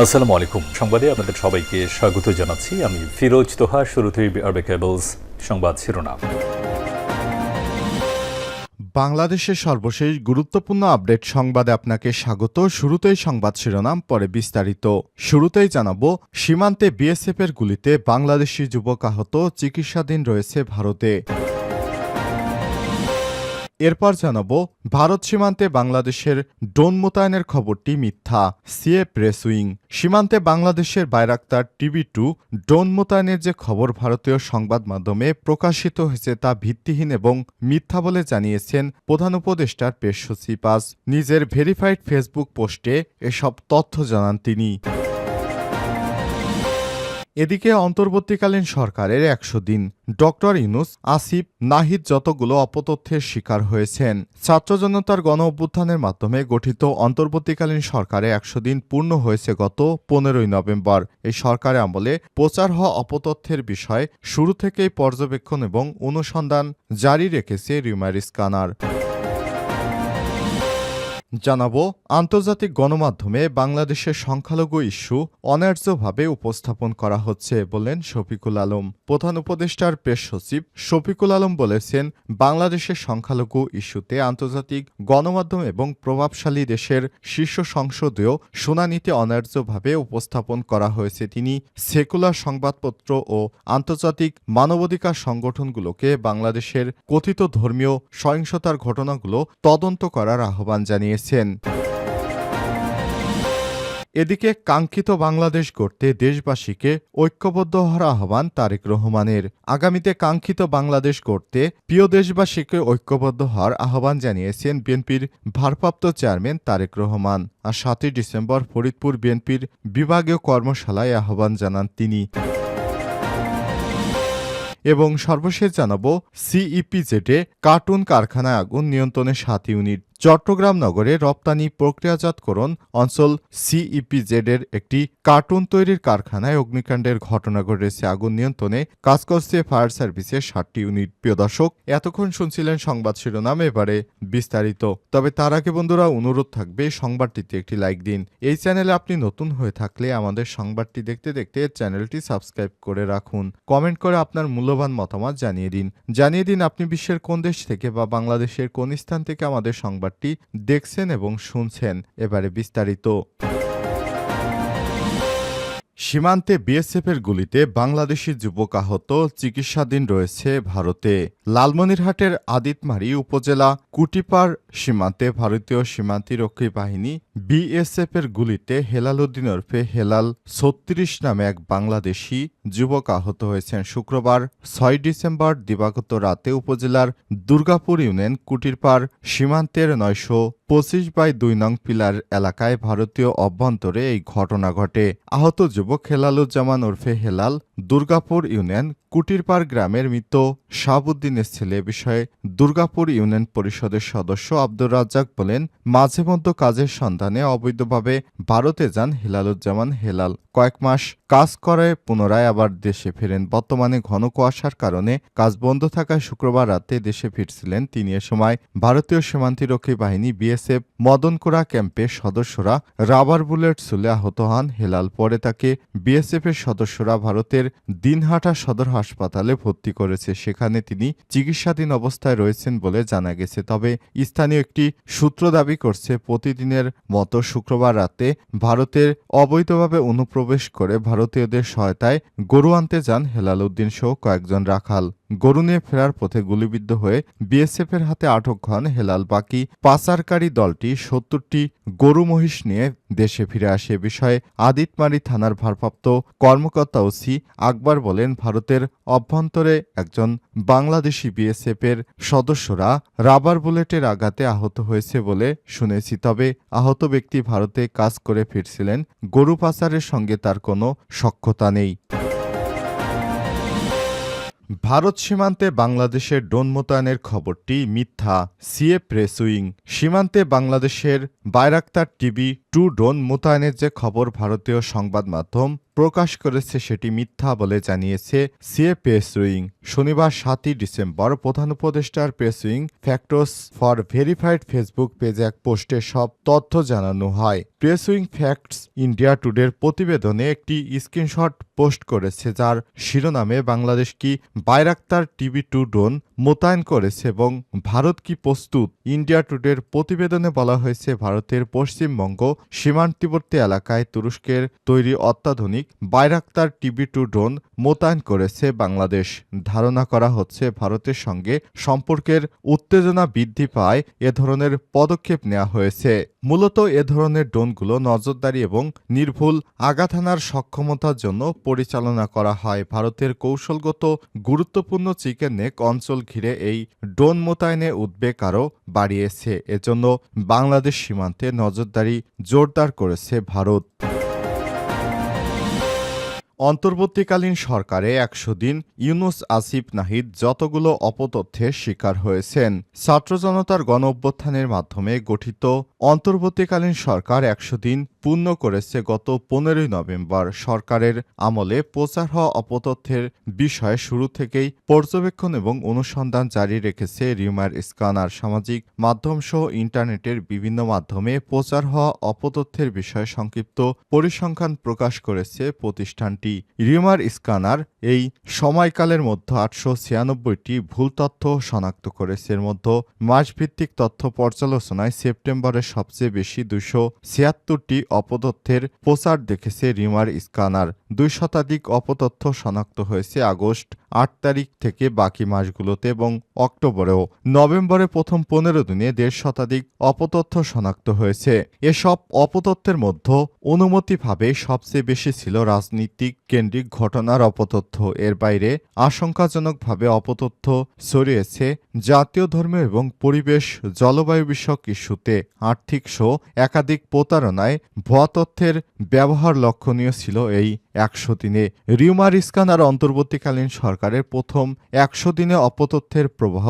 আসসালামু আলাইকুম। সংবাদে আপনাদের সবাইকে স্বাগত জানাচ্ছি। আমি ফিরোজ তোহা, শুরুতেই আরবে কেবলস সংবাদ শিরোনাম। বাংলাদেশের সর্বশেষ গুরুত্বপূর্ণ আপডেট সংবাদে আপনাকে স্বাগত। শুরুতেই সংবাদ শিরোনাম, পরে বিস্তারিত। শুরুতেই জানাব, সীমান্তে বিএসএফের গুলিতে বাংলাদেশি যুবক আহত, চিকিৎসাধীন রয়েছে ভারতে। এরপর জানাব, ভারত সীমান্তে বাংলাদেশের ড্রোন মোতায়েনের খবরটি মিথ্যা, সিএ প্রেস উইং সীমান্তে বাংলাদেশের বাইরাক্তার টিভি টু ড্রোন মোতায়েনের যে খবর ভারতীয় সংবাদ মাধ্যমে প্রকাশিত হয়েছে তা ভিত্তিহীন এবং মিথ্যা বলে জানিয়েছেন প্রধান উপদেষ্টার পেশ সচিব। নিজের ভেরিফাইড ফেসবুক পোস্টে এসব তথ্য জানান তিনি। এদিকে অন্তর্বর্তীকালীন সরকারের একশো দিন ডক্টর ইউনুস, আসিফ, নাহিদ যতগুলো অপতথ্যের শিকার হয়েছেন, ছাত্র জনতার গণ অভ্যুত্থানের মাধ্যমে গঠিত অন্তর্বর্তীকালীন সরকারে একশো দিন পূর্ণ হয়েছে গত পনেরোই নভেম্বর। এই সরকারে আমলে প্রচার হওয়া অপতথ্যের বিষয় শুরু থেকেই পর্যবেক্ষণ এবং অনুসন্ধান জারি রেখেছে রিউমার স্কানার জানাব, আন্তর্জাতিক গণমাধ্যমে বাংলাদেশের সংখ্যালঘু ইস্যু অন্যায্যভাবে উপস্থাপন করা হচ্ছে বললেন শফিকুল আলম। প্রধান উপদেষ্টার প্রেস সচিব শফিকুল আলম বলেছেন, বাংলাদেশের সংখ্যালঘু ইস্যুতে আন্তর্জাতিক গণমাধ্যম এবং প্রভাবশালী দেশের শীর্ষ সংসদীয় শুনানিতে অন্যায্যভাবে উপস্থাপন করা হয়েছে। তিনি সেকুলার সংবাদপত্র ও আন্তর্জাতিক মানবাধিকার সংগঠনগুলোকে বাংলাদেশের কথিত ধর্মীয় সহিংসতার ঘটনাগুলো তদন্ত করার আহ্বান জানিয়েছেন এদিকে কাঙ্ক্ষিত বাংলাদেশ গড়তে দেশবাসীকে ঐক্যবদ্ধ হওয়ার আহ্বান তারেক রহমানের। আগামীতে কাঙ্ক্ষিত বাংলাদেশ গড়তে প্রিয় দেশবাসীকে ঐক্যবদ্ধ হওয়ার আহ্বান জানিয়েছেন বিএনপির ভারপ্রাপ্ত চেয়ারম্যান তারেক রহমান। আর সাতই ডিসেম্বর ফরিদপুর বিএনপির বিভাগীয় কর্মশালায় আহ্বান জানান তিনি। এবং সর্বশেষ জানাব সিইপিজেডে কার্টুন কারখানায় আগুন নিয়ন্ত্রণে সাত ইউনিট। চট্টগ্রাম নগরে রপ্তানি প্রক্রিয়াজাতকরণ অঞ্চল সিইপিজেড এর একটি কার্টুন তৈরির কারখানায় অগ্নিকাণ্ডের ঘটনা ঘটেছে। আগুন নিয়ন্ত্রণে কাজ করছে ফায়ার সার্ভিসের ষাটটি ইউনিট। প্রিয় দর্শক, এতক্ষণ শুনছিলেন সংবাদ শিরোনাম, এবারে বিস্তারিত। তবে তার আগে বন্ধুরা, অনুরোধ থাকবে সংবাদটিতে একটি লাইক দিন। এই চ্যানেলে আপনি নতুন হয়ে থাকলে আমাদের সংবাদটি দেখতে দেখতে চ্যানেলটি সাবস্ক্রাইব করে রাখুন। কমেন্ট করে আপনার মূল্যবান মতামত জানিয়ে দিন। জানিয়ে দিন আপনি বিশ্বের কোন দেশ থেকে বা বাংলাদেশের কোন স্থান থেকে আমাদের সংবাদটি দেখছেন এবং শুনছেন। এবারে বিস্তারিত। সীমান্তে বিএসএফের গুলিতে বাংলাদেশি যুবক আহত, চিকিৎসাধীন রয়েছে ভারতে। লালমনিরহাটের আদিতমারি উপজেলা কুটিপার সীমান্তে ভারতীয় সীমান্তিরক্ষী বাহিনী বিএসএফের গুলিতে হেলাল উদ্দিন ওরফে হেলাল ছত্রিশ নামে এক বাংলাদেশি যুবক আহত হয়েছেন শুক্রবার, ছয় ডিসেম্বর দিবাগত রাতে উপজেলার দুর্গাপুর ইউনিয়ন কুটিরপাড় সীমান্তের নয়শো পঁচিশ বাই দুই নং পিলার এলাকায় ভারতীয় অভ্যন্তরে এই ঘটনা ঘটে। আহত যুবক হেলালুজ্জামান ওরফে হেলাল দুর্গাপুর ইউনিয়ন কুটিরপাড় গ্রামের মৃত শাহাবুদ্দিনের ছেলে বিষয়ে দুর্গাপুর ইউনিয়ন পরিষদের সদস্য আব্দুর রাজ্জাক বলেন, মাঝে মধ্যে কাজের সন্ধানে অবৈধভাবে ভারতে যান হেলালুজ্জামান হেলাল। কয়েক মাস কাজ করে, পুনরায় আবার দেশে ফেরেন। বর্তমানে ঘন কুয়াশার কারণে কাজ বন্ধ থাকায় শুক্রবার রাতে দেশে ফিরছিলেন তিনি। এ সময় ভারতীয় সীমান্তিরক্ষী বাহিনী বিএসএফ মদনকোড়া ক্যাম্পের সদস্যরা রাবার বুলেট ছুলে আহত হন হেলাল। পরে তাকে বিএসএফ এর সদস্যরা ভারতের দিনহাটা সদর হাসপাতালে ভর্তি করেছে। সেখানে তিনি চিকিৎসাধীন অবস্থায় রয়েছেন বলে জানা গেছে। তবে স্থানীয় একটি সূত্র দাবি করছে, প্রতিদিনের মতো শুক্রবার রাতে ভারতের অবৈধভাবে অনুপ্রবেশ করে ভারতীয়দের সহায়তায় গরু আনতে যান হেলাল উদ্দিন সহ কয়েকজন রাখাল। গরু নিয়ে ফেরার পথে গুলিবিদ্ধ হয়ে বিএসএফের হাতে আটক হন হেলাল বাকি। পাচারকারী দলটি সত্তরটি গরু মহিষ নিয়ে দেশে ফিরে আসে। বিষয়ে আদিতমারি থানার ভারপ্রাপ্ত কর্মকর্তা ওসি আকবর বলেন, ভারতের অভ্যন্তরে একজন বাংলাদেশি বিএসএফ এর সদস্যরা রাবার বুলেটের আঘাতে আহত হয়েছে বলে শুনেছি। তবে আহত ব্যক্তি ভারতে কাজ করে ফিরছিলেন। গরু পাচারের সঙ্গে তার কোনো সক্ষতা নেই। ভারত সীমান্তে বাংলাদেশের ড্রোন মোতায়েনের খবরটি মিথ্যা সিএ প্রেস উইং সীমান্তে বাংলাদেশের বাইরাক্তার টিভি টু ড্রোন মোতায়েনের যে খবর ভারতীয় সংবাদ মাধ্যম প্রকাশ করেছে সেটি মিথ্যা বলে জানিয়েছে সিএ পেসুইং। শনিবার সাতই ডিসেম্বর প্রধান উপদেষ্টার press wing facts for verified Facebook পেজে এক পোস্টে সব তথ্য জানানো হয়। প্রেসুইং ফ্যাক্টস ইন্ডিয়া টুডের প্রতিবেদনে একটি স্ক্রিনশট পোস্ট করেছে যার শিরোনামে বাংলাদেশ কি বাইরাক্তার টিভি টু ড্রোন মোতায়েন করেছে এবং ভারত কি প্রস্তুত। ইন্ডিয়া টুডের প্রতিবেদনে বলা হয়েছে, ভারতের পশ্চিমবঙ্গ সীমান্তবর্তী এলাকায় তুরস্কের তৈরি অত্যাধুনিক বাইরাক্তার টিবি টু ড্রোন মোতায়েন করেছে বাংলাদেশ। ধারণা করা হচ্ছে ভারতের সঙ্গে সম্পর্কের উত্তেজনা বৃদ্ধি পায় এ ধরনের পদক্ষেপ নেওয়া হয়েছে। মূলত এ ধরনের ড্রোনগুলো নজরদারি এবং নির্ভুল আঘাত হানার সক্ষমতার জন্য পরিচালনা করা হয়। ভারতের কৌশলগত গুরুত্বপূর্ণ চিকেন নেক অঞ্চল ঘিরে এই ড্রোন মোতায়েনে উদ্বেগ আরও বাড়িয়েছে। এজন্য বাংলাদেশ সীমান্তে নজরদারি জোরদার করেছে ভারত। অন্তর্বর্তীকালীন সরকারে একশো দিন ইউনুস আসিফ নাহিদ যতগুলো অপতথ্যের শিকার হয়েছেন, ছাত্র জনতার গণ অভ্যুত্থানের মাধ্যমে গঠিত অন্তর্বর্তীকালীন সরকার একশো দিন পূর্ণ করেছে গত পনেরোই নভেম্বর। সরকারের আমলে প্রচার হওয়া অপতথ্যের বিষয়ে শুরু থেকেই পর্যবেক্ষণ এবং অনুসন্ধান জারি রেখেছে রিউমার স্কানার সামাজিক মাধ্যম সহ ইন্টারনেটের বিভিন্ন মাধ্যমে প্রচার হওয়া অপতথ্যের বিষয়ে সংক্ষিপ্ত পরিসংখ্যান প্রকাশ করেছে প্রতিষ্ঠানটি। রিউমার স্কানার এই সময়কালের মধ্যে আটশো ছিয়ানব্বইটি ভুল তথ্য শনাক্ত করেছে। এর মধ্যে মাসভিত্তিক তথ্য পর্যালোচনায় সেপ্টেম্বরে সবচেয়ে বেশি দুশো ছিয়াত্তরটি অপতথ্যের প্রচার দেখেছে রিমার স্ক্যানার। দুই শতাধিক অপতথ্য শনাক্ত হয়েছে আগস্ট আট তারিখ থেকে বাকি মাসগুলোতে এবং অক্টোবরেও। নভেম্বরে প্রথম পনেরো দিনে দেড় শতাধিক অপতথ্য শনাক্ত হয়েছে। এসব অপতথ্যের মধ্যে অনুমতিভাবে সবচেয়ে বেশি ছিল রাজনীতিক কেন্দ্রিক ঘটনার অপতথ্য। এর বাইরে আশঙ্কাজনকভাবে অপতথ্য ছড়িয়েছে জাতীয় ধর্ম এবং পরিবেশ জলবায়ু বিষয়ক ইস্যুতে। আর্থিক শো, একাধিক প্রতারণায় ভুয়া তথ্যের ব্যবহার লক্ষণীয় ছিল এই একশো দিনে রিউমার স্কানার অন্তর্বর্তীকালীন সরকারের প্রথম একশো দিনে অপতথ্যের প্রবাহ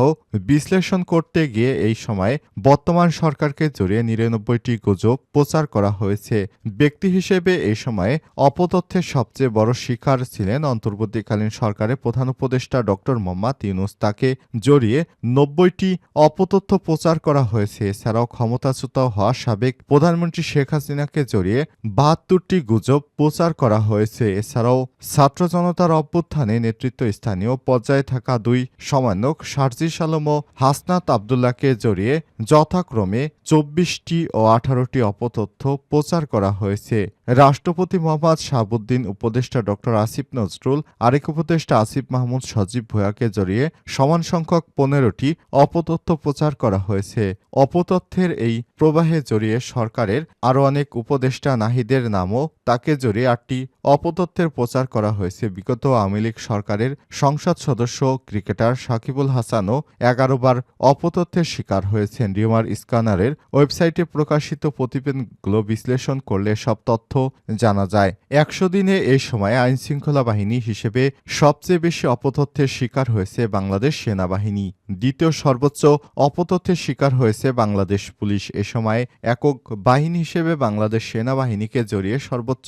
বিশ্লেষণ করতে গিয়ে এই সময় বর্তমান সরকারকে জড়িয়ে নিরানব্বইটি গুজব প্রচার করা হয়েছে। ব্যক্তি হিসেবে এই সময়ে অপতথ্যের সবচেয়ে বড় শিকার ছিলেন অন্তর্বর্তীকালীন সরকারের প্রধান উপদেষ্টা ডক্টর মোহাম্মদ ইউনুস। তাকে জড়িয়ে নব্বইটি অপতথ্য প্রচার করা হয়েছে। এছাড়াও ক্ষমতাচ্যুত হওয়া সাবেক প্রধানমন্ত্রী শেখ হাসিনাকে জড়িয়ে বাহাত্তরটি গুজব প্রচার করা হয়েছে। এছাড়াও ছাত্র জনতার অভ্যুত্থানে নেতৃত্ব স্থানীয় পর্যায়ে থাকা দুই সমন্বয়ক সার্জিস আলম ও হাসনাত আবদুল্লাহকে জড়িয়ে যথাক্রমে চব্বিশটি ও আঠারোটি অপতথ্য প্রচার করা হয়েছে। রাষ্ট্রপতি মোহাম্মদ শাহাবুদ্দিন উপদেষ্টা ডক্টর আসিফ নজরুল, আরেক উপদেষ্টা আসিফ মাহমুদ সজীব ভুয়াকে জড়িয়ে সমান সংখ্যক পনেরোটি অপতথ্য প্রচার করা হয়েছে। অপতথ্যের এই প্রবাহে জড়িয়ে সরকারের আরও অনেক উপদেষ্টা নাহিদের নামও তাকে জড়িয়ে আটটি অপতথ্যের প্রচার করা হয়েছে। বিগত আওয়ামী লীগ সরকারের সংসদ সদস্য ক্রিকেটার সাকিবুল হাসানও এগারোবার অপতথ্যের শিকার হয়েছেন। রিমার স্কানারের ওয়েবসাইটে প্রকাশিত প্রতিবেদনগুলো বিশ্লেষণ করলে সব তথ্য জানা যায়। একশো দিনে এই সময় আইনশৃঙ্খলা বাহিনী হিসেবে সবচেয়ে বেশি অপতথ্যের শিকার হয়েছে বাংলাদেশ সেনাবাহিনী। দ্বিতীয় সর্বোচ্চ অপতথ্যের শিকার হয়েছে বাংলাদেশ পুলিশ। এ সময় একক বাহিনী হিসেবে বাংলাদেশ সেনাবাহিনীকে জড়িয়ে সর্বোচ্চ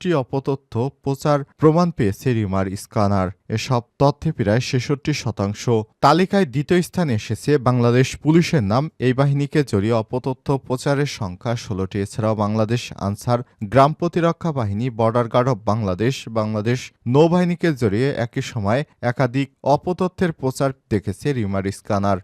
সাতচল্লিশটি অপতথ্য প্রচার প্রমাণ পেয়েছে রিমার স্কানার এসব তথ্যে প্রায় ছেষট্টি শতাংশ। তালিকায় দ্বিতীয় স্থানে এসেছে বাংলাদেশ পুলিশের নাম। এই বাহিনীকে জড়িয়ে অপতথ্য প্রচারের সংখ্যা ষোলোটি। এছাড়াও বাংলাদেশ আনসার গ্রাম প্রতিরক্ষা বাহিনী, border guard of Bangladesh Bangladesh নৌবাহিনীকে জড়িয়ে একই সময় একাধিক অপতথ্যের প্রচার দেখেছে রিমার স্কানার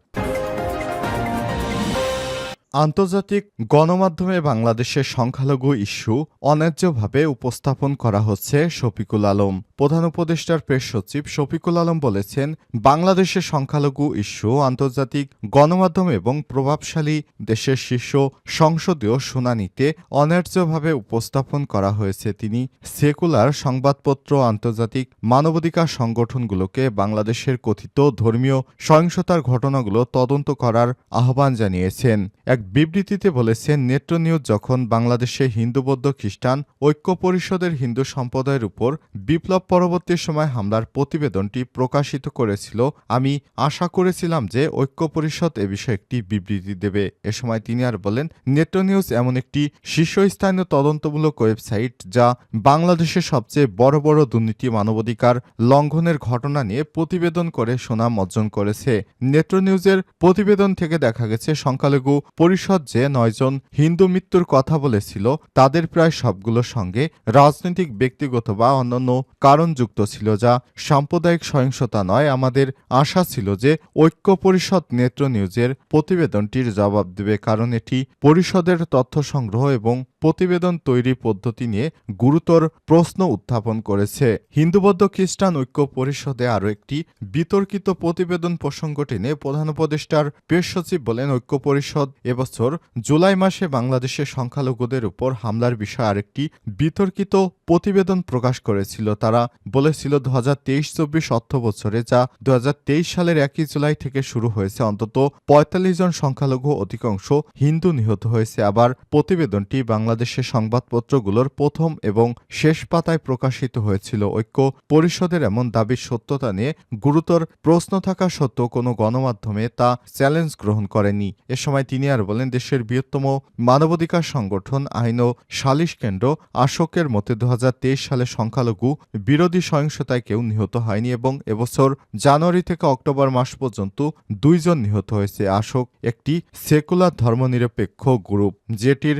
আন্তর্জাতিক গণমাধ্যমে বাংলাদেশের সংখ্যালঘু ইস্যু অন্যায্যভাবে উপস্থাপন করা হচ্ছে শফিকুল আলম। প্রধান উপদেষ্টার প্রেস সচিব শফিকুল আলম বলেছেন, বাংলাদেশের সংখ্যালঘু ইস্যু, আন্তর্জাতিক গণমাধ্যম এবং প্রভাবশালী দেশের শীর্ষ সংসদীয় শুনানিতে অন্যায্যভাবে উপস্থাপন করা হয়েছে। তিনি সেকুলার সংবাদপত্র, আন্তর্জাতিক মানবাধিকার সংগঠনগুলোকে বাংলাদেশের কথিত ধর্মীয় সহিংসতার ঘটনাগুলো তদন্ত করার আহ্বান জানিয়েছেন। এক বিবৃতিতে বলেছেন, নেত্র যখন বাংলাদেশে হিন্দু, বৌদ্ধ, খ্রিস্টান ঐক্য পরিষদের হিন্দু সম্প্রদায়ের উপর বিপ্লব পরবর্তী সময় হামলার প্রতিবেদনটি প্রকাশিত করেছিল। আমি আশা করেছিলাম যে ঐক্য পরিষদ এ বিষয়ে একটি বিবৃতি দেবে। এ সময় তিনি আর বলেন, নেটো নিউজ এমন একটি শীর্ষস্থানীয় তদন্তমূলক ওয়েবসাইট যা বাংলাদেশের সবচেয়ে বড় বড় দুর্নীতি মানবাধিকার লঙ্ঘনের ঘটনা নিয়ে প্রতিবেদন করে সুনাম অর্জন করেছে। নেটো নিউজের প্রতিবেদন থেকে দেখা গেছে, সংখ্যালঘু পরিষদ যে নয়জন হিন্দু মৃত্যুর কথা বলেছিল, তাদের প্রায় সবগুলোর সঙ্গে রাজনৈতিক, ব্যক্তিগত বা অন্যান্য কারণ যুক্ত ছিল যা সাম্প্রদায়িক সহিংসতা নয়, আমাদের আশা ছিল যে ঐক্য পরিষদ নেত্র নিউজের প্রতিবেদনটির জবাব দেবে, কারণ এটি পরিষদের তথ্য সংগ্রহ এবং প্রতিবেদন তৈরি পদ্ধতি নিয়ে গুরুতর প্রশ্ন উত্থাপন করেছে। হিন্দু বৌদ্ধ খ্রিস্টান ঐক্য পরিষদে আরও একটি বিতর্কিত প্রতিবেদন প্রসঙ্গ টেনে প্রধান উপদেষ্টার পেশ সচিব বলেন, ঐক্য পরিষদ এবছর জুলাই মাসে বাংলাদেশের সংখ্যালঘুদের উপর হামলার বিষয়ে আরেকটি বিতর্কিত প্রতিবেদন প্রকাশ করেছিল। তারা বলেছিল, দু হাজার তেইশ চব্বিশ অর্থ বছরে যা দু হাজার তেইশ সালের একই জুলাই থেকে শুরু হয়েছে, অন্তত পঁয়তাল্লিশ জন সংখ্যালঘু অধিকাংশ হিন্দু নিহত হয়েছে। আবার প্রতিবেদনটি বাংলাদেশের সংবাদপত্রগুলোর প্রথম এবং শেষ পাতায় প্রকাশিত হয়েছিল ঐক্য। পরিষদের এমন দাবির সত্যতা নিয়ে গুরুতর প্রশ্ন থাকা সত্ত্বেও কোনো গণমাধ্যমে তা চ্যালেঞ্জ গ্রহণ করেনি। এ সময় তিনি আর বলেন, দেশের বৃহত্তম মানবাধিকার সংগঠন আইন ও সালিশ কেন্দ্র আশোকের মতে দু হাজার তেইশ সালে সংখ্যালঘু বিরোধী সহিংসতায় কেউ নিহত হয়নি এবং এবছর জানুয়ারি থেকে অক্টোবর মাস পর্যন্ত দুইজন নিহত হয়েছে। আশোক একটি সেকুলার ধর্মনিরপেক্ষ গ্রুপ, যেটির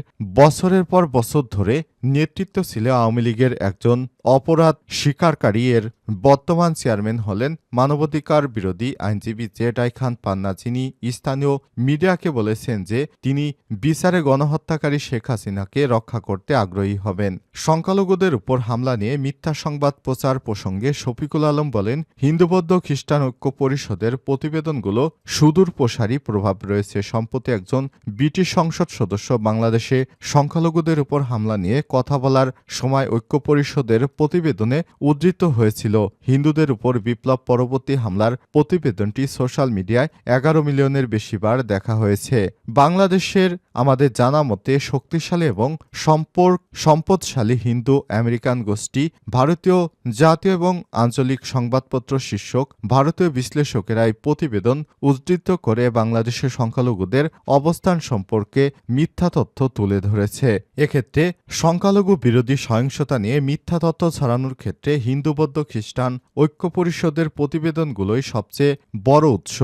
বছরের পর বছর ধরে নেতৃত্ব ছিল আওয়ামী লীগের একজন অপরাধ স্বীকারকারী এর বর্তমান চেয়ারম্যান হলেন মানবাধিকার বিরোধী আইনজীবী জেড আই খান পান্না, যিনি স্থানীয় মিডিয়াকে বলেছেন যে তিনি বিচারে গণহত্যাকারী শেখ হাসিনাকে রক্ষা করতে আগ্রহী হবেন। সংখ্যালঘুদের উপর হামলা নিয়ে মিথ্যা সংবাদ প্রচার প্রসঙ্গে শফিকুল আলম বলেন হিন্দু বৌদ্ধ খ্রিস্টান ঐক্য পরিষদের প্রতিবেদনগুলো সুদূর প্রসারী প্রভাব রয়েছে। সম্প্রতি একজন ব্রিটিশ সংসদ সদস্য বাংলাদেশে সংখ্যালঘুদের উপর হামলা নিয়ে কথা বলার সময় ঐক্য পরিষদের প্রতিবেদনে উদ্ধৃত হয়েছিল। হিন্দুদের উপর বিপ্লব পরবর্তী হামলার প্রতিবেদনটি সোশ্যাল মিডিয়ায় এগারো মিলিয়নের বেশি বার দেখা হয়েছে। বাংলাদেশের আমাদের জানা মতে শক্তিশালী এবং সম্পর্ক সম্পদশালী হিন্দু আমেরিকান গোষ্ঠী, ভারতীয় জাতীয় এবং আঞ্চলিক সংবাদপত্র শীর্ষক ভারতীয় বিশ্লেষকেরা এই প্রতিবেদন উদ্ধৃত করে বাংলাদেশের সংখ্যালঘুদের অবস্থান সম্পর্কে মিথ্যা তথ্য তুলে ধরেছে। এক্ষেত্রে সংখ্যালঘু বিরোধী সহিংসতা নিয়ে মিথ্যা তথ্য ছড়ানোর ক্ষেত্রে হিন্দু বৌদ্ধ খ্রিস্টান ঐক্য পরিষদের প্রতিবেদনগুলোই সবচেয়ে বড় উৎস।